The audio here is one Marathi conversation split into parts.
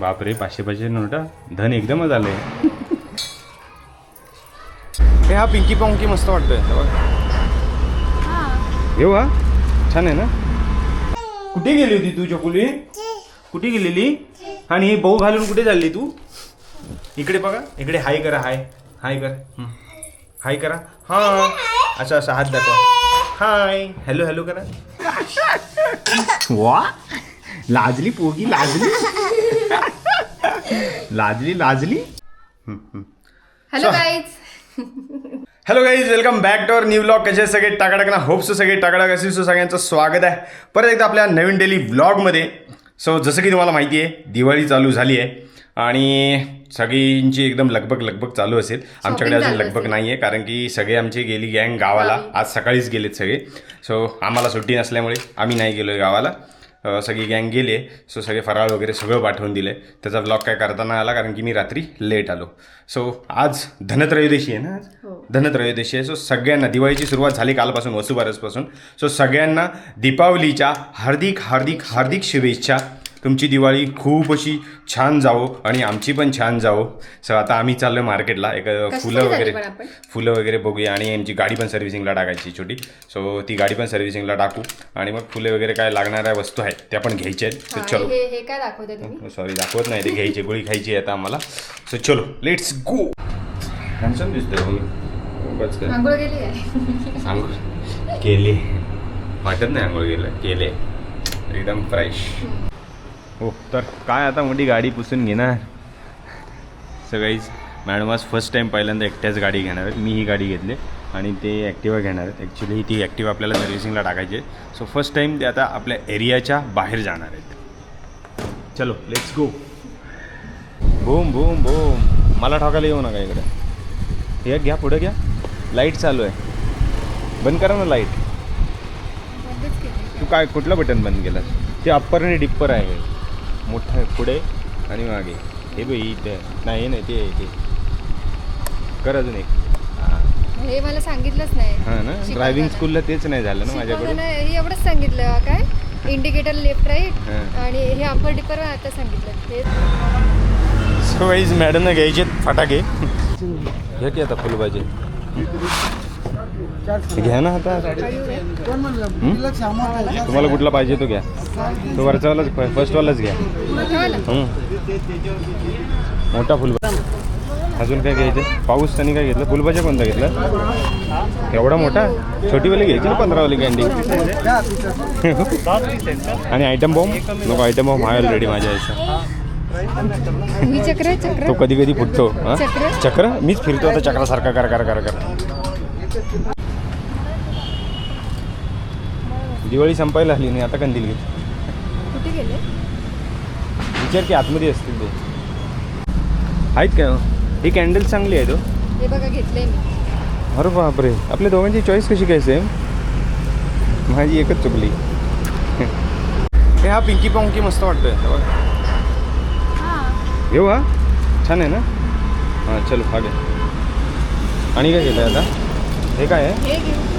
बापरे पाचशे पाचशे नोटा. धन एकदमच आलंय. हे हा पिंकी पांकी मस्त वाटतोय हे बघ. घेऊ हा. छान आहे ना? कुठे गेली होती तू चकुली? कुठे गेलेली? आणि हे भाऊ घालून कुठे चालली तू? इकडे बघा. इकडे हाय करा हाय. हाय कर. हाय करा. हा. असं असं हात दाखवा. हाय. हॅलो हॅलो करा. वा. लाजली पोगी लाजली. लाजली लाजली? Hello guys hello guys welcome back to our new blog कसे सगळे? टाकाटाक ना होप्स सगळे. टाकाटाक असेल सो सगळ्यांचं स्वागत आहे. परत एकदा आपल्या नवीन डेली ब्लॉगमध्ये सो जसं की तुम्हाला माहिती आहे दिवाळी चालू झाली आहे. आणि सगळींची एकदम लगबग लगबग चालू असेल. आमच्याकडे अजून चालू लगबग नाही आहे कारण की सगळे आमची गेली गँग गावाला. आज सकाळीच गेलेत सगळे. सो आम्हाला सुट्टी नसल्यामुळे आम्ही नाही गेलो गावाला. सगळी गँग गेली. आहे सो सगळे फराळ वगैरे सगळं पाठवून दिलं. आहे त्याचा ब्लॉग काय करता नाही आला कारण की मी रात्री लेट आलो. सो आज धनत्रयोदशी आहे ना आज? हो. धनत्रयोदशी आहे. सो सगळ्यांना दिवाळीची सुरुवात झाली कालपासून वसुबारसपासून. सो सगळ्यांना दीपावलीच्या हार्दिक हार्दिक हार्दिक शुभेच्छा. तुमची दिवाळी खूप अशी छान जावो आणि आमची पण छान जावो. सो आता आम्ही चाललो मार्केटला. एक फुलं वगैरे? फुलं वगैरे बघूया आणि आमची गाडी पण सर्व्हिसिंगला टाकायची छोटी. सो ती गाडी पण सर्व्हिसिंगला टाकू. आणि मग फुले वगैरे काय लागणाऱ्या वस्तू आहेत त्या पण घ्यायच्या आहेत. सो चलो. हे हे सॉरी दाखवत नाही ते घ्यायची गोळी खायची आहे आता आम्हाला. सो चलो लेट्स गो हॅन्सम दिसतोय केले वाटत नाही आंघोळ गेलं केले. एकदम फ्रेश हो तर काय आता मोठी गाडी पुसून घेणार? सगळीच मॅडम आज फर्स्ट टाईम पहिल्यांदा एकट्याच गाडी घेणार आहेत. मी ही गाडी घेतली आणि ते ॲक्टिवा घेणार आहेत. ॲक्च्युली ती ॲक्टिवा आपल्याला सर्व्हिसिंगला टाकायची आहे. सो फर्स्ट टाईम ते आता आपल्या एरियाच्या बाहेर जाणार आहेत. चलो let's go boom boom boom मला ठोकायला येऊ नका इकडे. हे घ्या पुढे घ्या. लाइट चालू आहे. बंद करा ना लाइट तू काय कुठलं बटन बंद केलं ते अप्पर आणि डिप्पर आहे. मोठं आहे पुढे आणि मागे. हे बघ इथे. नाही हे नाही ते आहे, ते. कर अजून एक. हां हे मला सांगितलंच नाही. हां ना? शिकवताना. ड्रायव्हिंग स्कूलला तेच नाही झालं ना माझ्याकडून? हे एवढंच सांगितलं काय? इंडिकेटर लेफ्ट राईट हां. आणि हे अप्पर डिपर आता सांगितलं. हे सो वाईज मॅडमनं घ्यायचे फटाके. घ्या की आता फुलभाजी घ्या ना आता. हं? तुम्हाला कुठला पाहिजे तो घ्या. तो वरचावालाच फर्स्टवालाच घ्या. मोठं फुलबा अजून काय घ्यायचं? पाऊस त्यांनी काय घेतलं? फुलबाजा कोणता घेतला? एवढा मोठा? छोटीवाली घ्यायची ना पंधरावाली कॅन्डी आणि आयटम बॉम्ब नको आयटम बॉम्ब आहे ऑलरेडी माझ्या याचा ही चक्र आहे, चक्र. तो कधी कधी फुटतो हं? चक्र? चक्र? मीच फिरतो आता चक्रासारखा कर कर कर कर. दिवाळी संपायला आली नाही आता कंदील घे कुठे गेले? विचार की आतमध्ये असतील ते. आहेत काय हो? ही कॅन्डल चांगली आहे तो हे बघा घेतलंय मी. अरे बापरे. आपल्या दोघांची चॉईस कशी काय सेम माझी एकच चुकली. हे हा पिंकी पांकी मस्त वाटतोय हे बघ. घेऊ हा छान आहे ना? हां चलो हा घे. आणि काय केलं आता? हे काय आहे? हे घेऊ.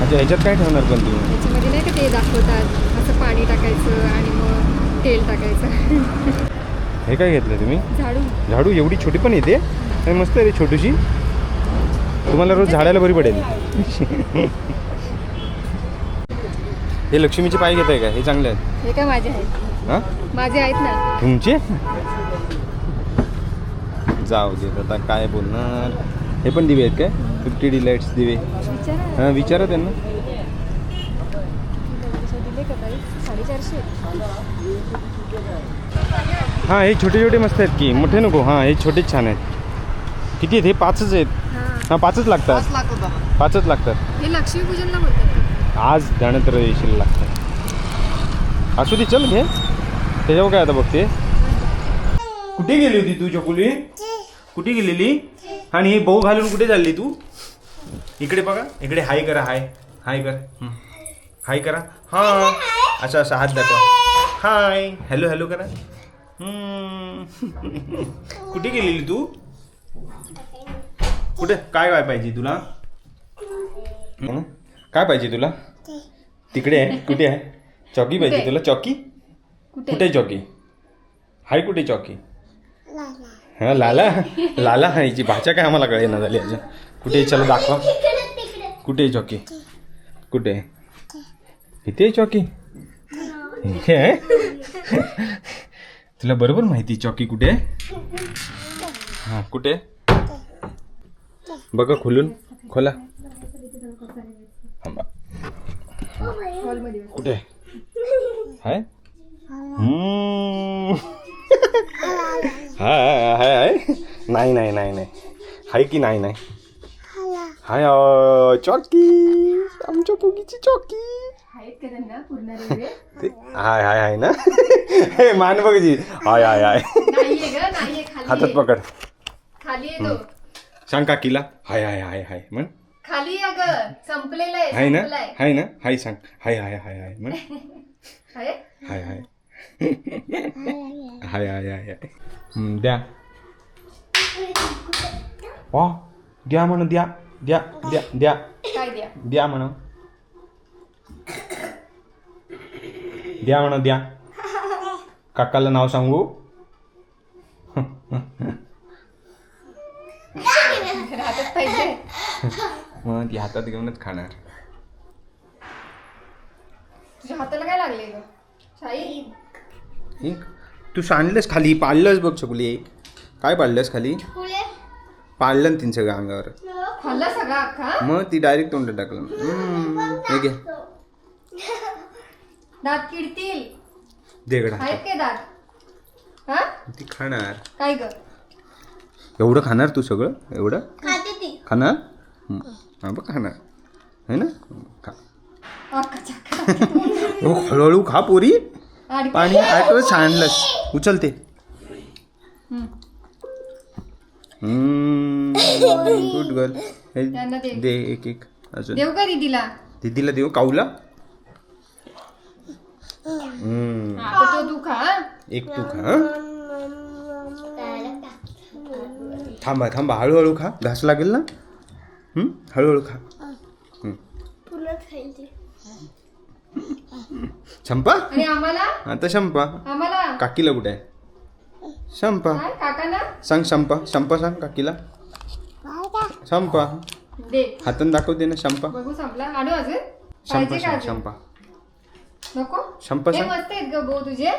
अच्छा ह्याच्यात काय ठेवणार पण तुम्ही? त्याच्यामध्ये नाही का ते दाखवतात असं पाणी टाकायचं आणि मग तेल टाकायचं. हे काय घेतलं तुम्ही? झाडू. झाडू एवढी छोटी पण येते? आणि मस्त आहे रे छोटीशी. तुम्हाला रोज झाडायला बरी पडेल. हे लक्ष्मीचे पाय घेत आहे का? हे चांगले आहेत. हे काय माझे आहेत? हां? माझे आहेत ना. तुमचे? जाऊ दे आता काय बोलणार? हे पण दिवे आहेत काय? फिफ्टी डी लाईट्स दिवे विचारा. हां विचारा त्यांना. हां हे छोटे छोटे मस्त आहेत की. मोठे नको. हां हे छोटेच छान आहेत. किती आहेत? हे पाचच आहेत. हां. हां पाचच लागतात. पाचच लागतात. हे लक्ष्मीपूजनला बोलतात. आज धनत्रयोदशीला लागतात. असू दे चल घे. त्याच्यावर काय आता बघते? कुठे गेली होती तू चकुली? कुठे गेलेली? आणि हे भाऊ घालून कुठे चालली तू? इकडे बघा इकडे हाय करा हाय हाय कर. हं. हाय करा. हा. असं असं हात दाखवा. हाय. हॅलो हॅलो करा. हम्म. कुठे गेलेली तू? कुठे? काय काय पाहिजे तुला? हं? काय पाहिजे तुला? तिकडे आहे कुठे आहे? चॉकी पाहिजे? तुला? चॉकी? कुठे? चॉकी? हाय कुठे चॉकी? हा लाला. लाला हा हिची भाषा काय आम्हाला कळे ना झाली अजून. कुठे आहे? चला दाखवा. कुठे आहे चॉकी कुठे आहे? इथे आहे चॉकी इथे आहे? तुला बरोबर माहिती आहे चॉकी कुठे आहे? हा कुठे आहे? बघा खोलून. खोला. थांबा. कुठे आहे? हाय? हम्म. हाय हाय हाय. नाही नाही नाही नाही. हाय की नाही नाही? हाय चॉकी आमच्या पोगीची चॉकी का हाय हाय हाय ना हे मान बघजी हाय हाय हाय हातात. पकड खाली आहे तो सांग काकीला हाय हाय हाय हाय म्हण खाली संपलेला आहे हाय ना संपलाय. हाय ना हाय सांग हाय हाय हाय हाय म्हण? हाय हाय हाय हाय हाय हाय हम्म, द्या वा द्या म्हणून द्या द्या द्या द्या. काय द्या? द्या म्हणून द्या म्हणून द्या. काकाला नाव सांगू? हातात पाहिजे. मग ती हातात घेऊनच खाणार. तुझ्या हाताला काय लागले ग? शाही? एक. तू सांडलंस खाली पाडलंस बघ चकुली काय पाडलंस खाली? पाडलं ना तिने सगळं अंगावर. खाल्ला सगळा अख्खा? मग ती डायरेक्ट तोंडात टाकलं. हम्म, हे घे. दात किडतील. देगडा आहेत काय दात? हा? ती खाणार. काय ग? एवढं खाणार तू सगळं? एवढं? खाते ती. खाणार? हं. हा बघ खाणार. है ना? खा. अख्खा हो हळूहळू खा पोरी. अडकली. पाणी आटव सांडलंस उचलते हम्म. गुड गर्ल दे. एक एक. अजून. देऊ का दीदीला दीदीला देऊ काऊला? तो तू खा एक तू खा? थांबा थांबा. हळूहळू खा. घास लागेल ना? हळूहळू खा. शंपा? आता शंपा. आम्हाला? काकीला कुठे आहे? शंपा काय काकांना? सांग शंपा शंपा सांग काकीला. शंपा दे. हातानं दाखवते ना शंपा बघू संपला. आणू अजून? शंपा पाहिजे का सांग अजून? नको? शंपा हे सांग. मस्त आहेत ग भाऊ तुझे.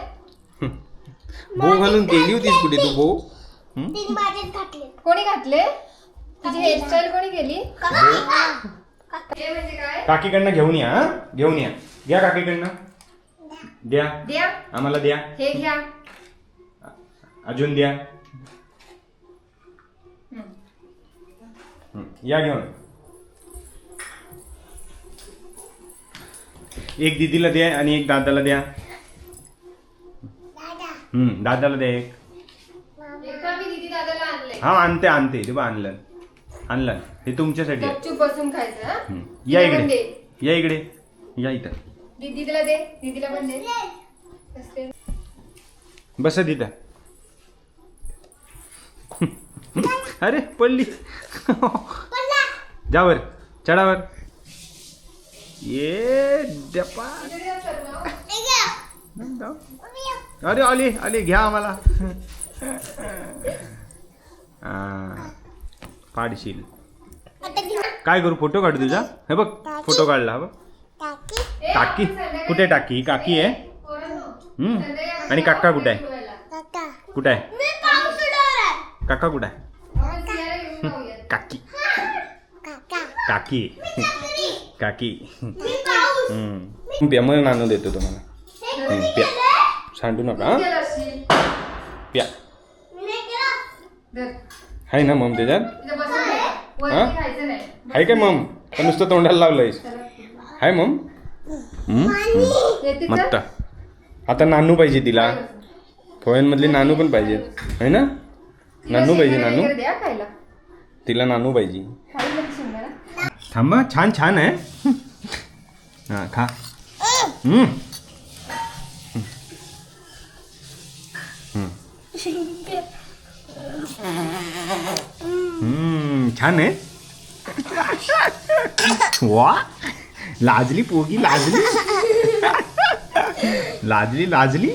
भो घालून गेली होतीस कुठे तू भो तीन माझ्यात घातले. कोणी घातले? तुझी हेअरस्टाईल कोणी केली? हे म्हणजे काय? काकीकडनं घेऊन या हं? घेऊन या. घ्या काकीकडनं. द्या. द्या. आम्हाला द्या. हे घ्या. अजून द्या. हम्म. हं, या घेऊन. एक दीदीला द्या आणि एक दादाला द्या. हम्म दादाला द्या एक. दीदी हा आणते आणते. ते बा आणलं. आणलं. हे तुमच्यासाठी आहे. बसून खायचं हा? हं. या तिला पण इकडे दे. या इकडे. या इथं. दीदीला दे. दीदीला पण दे. असते. बस तिथं अरे पडली जावर चढावर. ये डपा. अरे आली आली घ्या आम्हाला. पाडशील. काय करू फोटो काढू तुझा? हे बघ फोटो काढला बघ. टाकी. कुठे टाकी? ही काकी आहे? आणि काका कुठे आहे? कुठे आहे? काका कुठे आहे? काकी काका काकी. प्या मग नाणं देतो तुम्हाला प्या सांडू नका हा. प्या. आहे ना मम त्याच्यात हा? आहे काय मम का नुसतं तोंडाला लावलंयस आहे मम मस्त? आता नानू पाहिजे तिला फळ्यांमधली नानू पण पाहिजे आहे ना नानू पाहिजे नानू वगैरे द्या खायला तिला नानू पाहिजे थांबा छान छान आहे. हा खा. छान आहे. वा. लाजली पोगी लाजली. लाजली लाजली.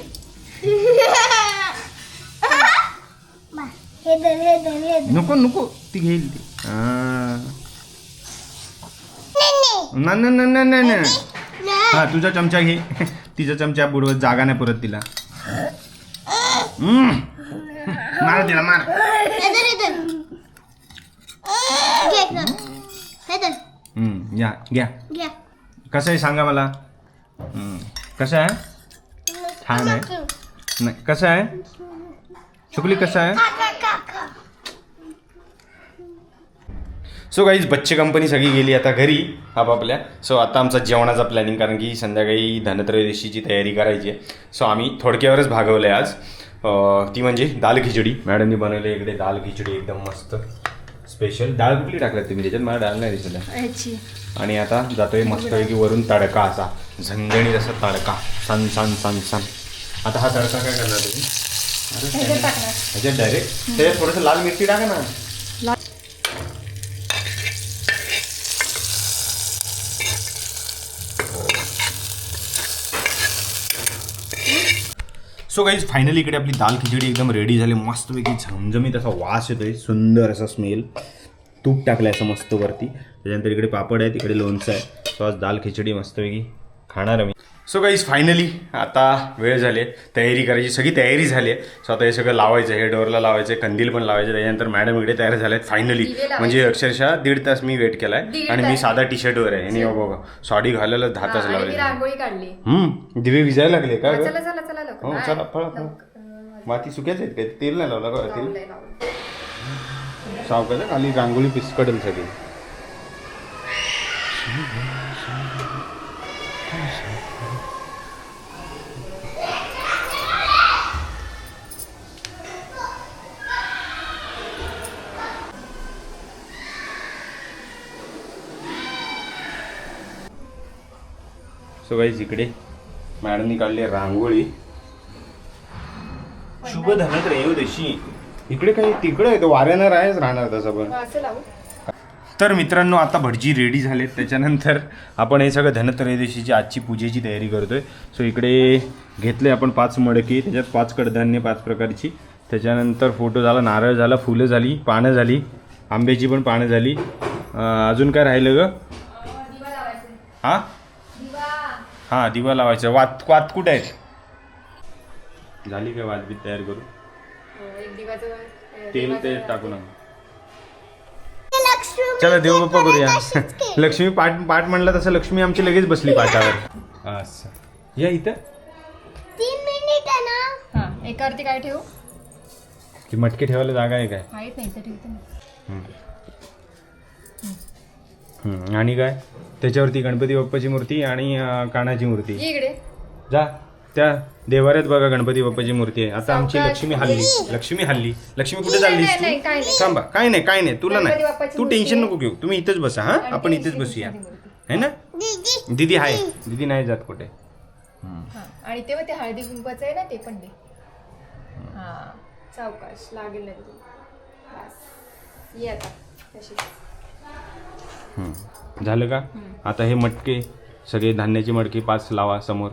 हे धर हे धर हे धर नको नको. ती घेईल ती. हा. ना ना ना ना ना ना. हा तुझा चमचा घे. तिचा चमचा बुडवत जागा नाही परत तिला. हम्म. मार तिला मार. हे धर हे धर घे. इकडं. हे धर हम्म, या घ्या. घ्या. कसं आहे सांगा मला? हम्म, कसं आहे? छान आहे. नाही कसं आहे? शुक्ली कसं आहे खा खा खा खा सो काहीच बच्चे कंपनी सगळी गेली आता घरी आपापल्या सो आता आमचा जेवणाचा प्लॅनिंग कारण की संध्याकाळी धनत्रयोदशीची तयारी करायची आहे. सो आम्ही थोडक्यावरच भागवलं आहे आज ती म्हणजे दाल खिचडी. मॅडमनी बनवली इकडे दाल खिचडी एकदम मस्त स्पेशल डाळ कुठली टाकल्यात तुम्ही त्याच्यात? मला डाळ नाही दिसलं ह्याची आणि आता जातोय मस्तपैकी वरून तडका असा. झणझणीत असा तडका. सन सन सन सन आता हा तडका काय करणार तुम्ही? ह्याच्यात डायरेक्ट त्याच्यात थोडंसं लाल मिरची टाका ना. सो गाईज फायनली इकडे आपली दाल खिचडी एकदम रेडी झाली. मस्तपैकी झमझमीत असा वास येतोय. सुंदर असा स्मेल तूप टाकलं असं मस्त वरती. त्याच्यानंतर इकडे पापड आहे तिकडे लोणचं आहे. सो आज दाल खिचडी मस्तपैकी खाणार आहे मी. सो गाईज फायनली आता वेळ झाली आहे. तयारी करायची. सगळी तयारी झाली आहे. सो आता हे सगळं लावायचं हे डोरला लावायचं कंदील पण लावायचं त्याच्यानंतर मॅडम इकडे तयार झाले आहेत फायनली. म्हणजे अक्षरशः दीड तास मी वेट केलाय. दीड आणि मी. साधा टी शर्टवर आहे. आणि बघा साडी घालायला दहा तास लावले रांगोळी काढली. हम्म दिवे विजायला लागले का हो चला फळ फळ लवकर. माती सुक्याच आहेत काय? तेल नाही लावलं का? तेल? लावलंय, लावलंय. सावकाश खाली रांगोळी पिसकडेल सगळी. सो गाईज इकडे मॅडमनी काढली रांगोळी. शुभ धनत्र येऊ देशी इकडे काही तिकडे आहे, तो वाऱ्यानं आहेच राहणार तसं पण. असं लावू तर मित्रांनो आता भटजी रेडी झालेत. त्याच्यानंतर आपण हे सगळं धनत्रयोदशीची आजची पूजेची तयारी करतोय. सो इकडे घेतले आपण पाच मडकी त्याच्यात पाच कडधान्य पाच प्रकारची. त्याच्यानंतर फोटो झाला नारळ झाला फुलं झाली पानं झाली आंब्याची पण पानं झाली. अं, अजून काय राहिलं ग? दिवा लावायचा. हां? दिवा. हां दिवा लावायचं. वात वात कुठे आहेत? झाली काय वात बीत तयार करू हो, तेल ते टाकू ना लक्ष्मी चला देवबाप्पा करूया. लक्ष्मी पाठ पाठ म्हणला तसं लक्ष्मी आमची लगेच बसली पाठावर. असं या इथं? तीन मिनिट आहे ना? हा एकावरती काय ठेवू? ती मटके ठेवायला जागा आहे काय? माहीत नाही तर आणि काय? त्याच्यावरती गणपती बाप्पाची मूर्ती आणि कानाची मूर्ती. इकडे. जा. त्या देवाऱ्यात बघा गणपती बाप्पाची मूर्ती आहे. आता आमची. लक्ष्मी हल्ली. लक्ष्मी हल्ली. लक्ष्मी कुठे चाललीस तू? नाही. थांबा. काय नाही काय नाही. तुला नाही. तू टेन्शन. नको घेऊ. तुम्ही इथेच बसा हा? आपण इथेच बसूया. है ना? दीदी दीदी. आहे दीदी नाही जात कुठे. हा. आणि तेव्हा ते हळदी कुंकवाचं आहे ना ते पण दे. हा. सावकाश लागेल नाही तुला. बस. ये आता. तशी हम्म. झालं का? आता हे मटके सगळे धान्याचे मटके पाच लावा समोर.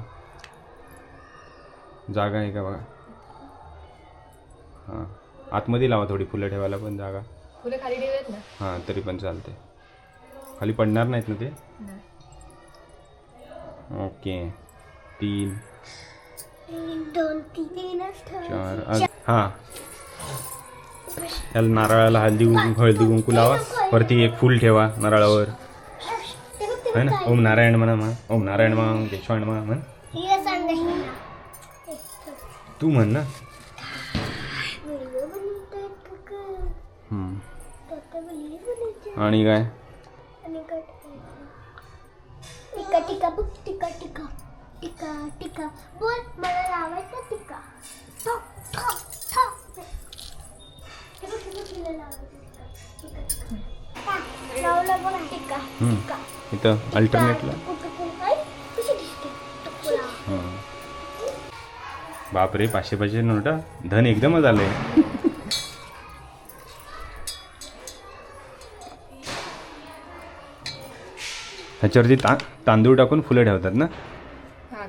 जागा आहे का बघा? हां. आतमध्ये लावा थोडी फुलं ठेवायला पण जागा. फुलं खाली ठेवूयात ना? हां तरी पण चालते खाली पडणार नाहीत ना ते. ओके. तीन. दोन तीनच चार आज हां. त्याला नारळाला हळदी कुंकू हळदी कुंकू लावा. वरती एक फूल ठेवा नारळावर. है ना? ओम नारायण म्हणा म्हणा ओम नारायण म्हणा ओम केशवायण म्हणा तू म्हण ना हम्म. आणि काय टिका टिका बघ टिका टिका टिका टिका बोल मला लावायचं टिका ठोक ठोक ठोक हे बघ, हे बघ, हिला लावायचं टिका. टिका, टिका. लावलं बघ टिका हम्म. टिका इथं अल्टरनेटला कुठं कुठं आहे? कशी दिसते टुकला. हं. बापरे पाचशे पाचशे नोटा धन एकदमच आलंय. ह्याच्यावरती ता तांदूळ टाकून फुलं ठेवतात ना? हा.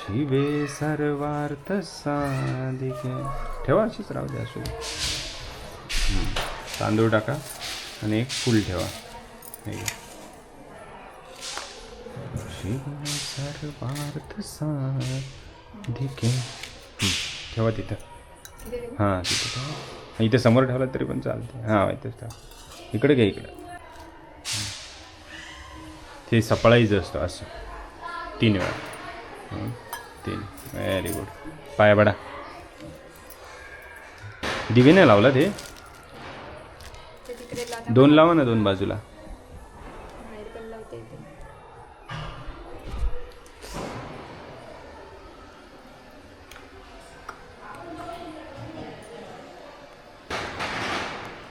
शिवे सर्वार्थ साधिके. ठेवा अशीच राहू द्या असू. तांदूळ टाका आणि एक फुल ठेवा. शिवे सर्वार्थ साधिके. ठेवा तिथं? हां तिथे ठेवा. इथे समोर ठेवलं तरी पण चालते हां इथेच ठेवा. इकडे घ्या इकडे. ते सपळाईचं असतं असं. तीन वेळा. तीन. व्हेरी गुड पाया पडा. दिवे नाही लावला ते? दोन लावा ना दोन बाजूला बाहेर पण लावता येते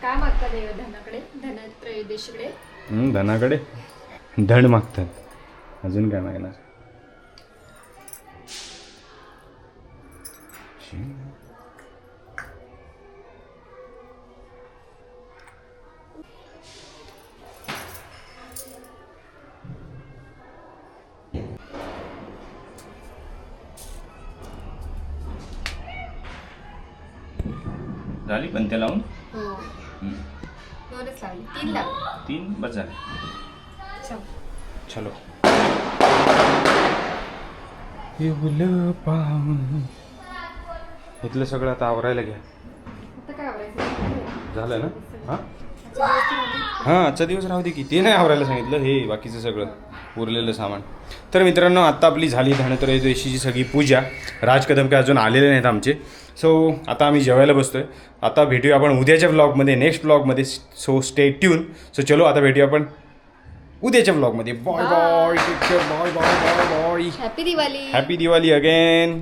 काय मागता देव धनाकडे धनत्रयोदशीकडे कोणाकडे धड मागतात. अजून काय मागणार? झाली पण ते लावून हो हं. दोनच लावली तीन लावली तीन बस झाले चल. चलो. येवलं पाहून. इथलं सगळं आता आवरायला घ्या. आता काय आवरायचं? झालं ना? हां? हां आजचा दिवस राहू दे की. ते नाही आवरायला सांगितलं. हे बाकीचं सगळं. उरलेलं सामान. तर मित्रांनो आत्ता आपली झाली धनत्रयोदशीची सगळी पूजा. राज कदम काय अजून आलेले नाहीत आमचे. सो आता आम्ही जेवायला बसतोय. आता भेटूया आपण उद्याच्या ब्लॉगमध्ये नेक्स्ट ब्लॉगमध्ये सो स्टे ट्यून सो चलो आता भेटूया आपण उद्याच्या ब्लॉगमध्ये bye bye bye bye bye bye happy Diwali happy Diwali again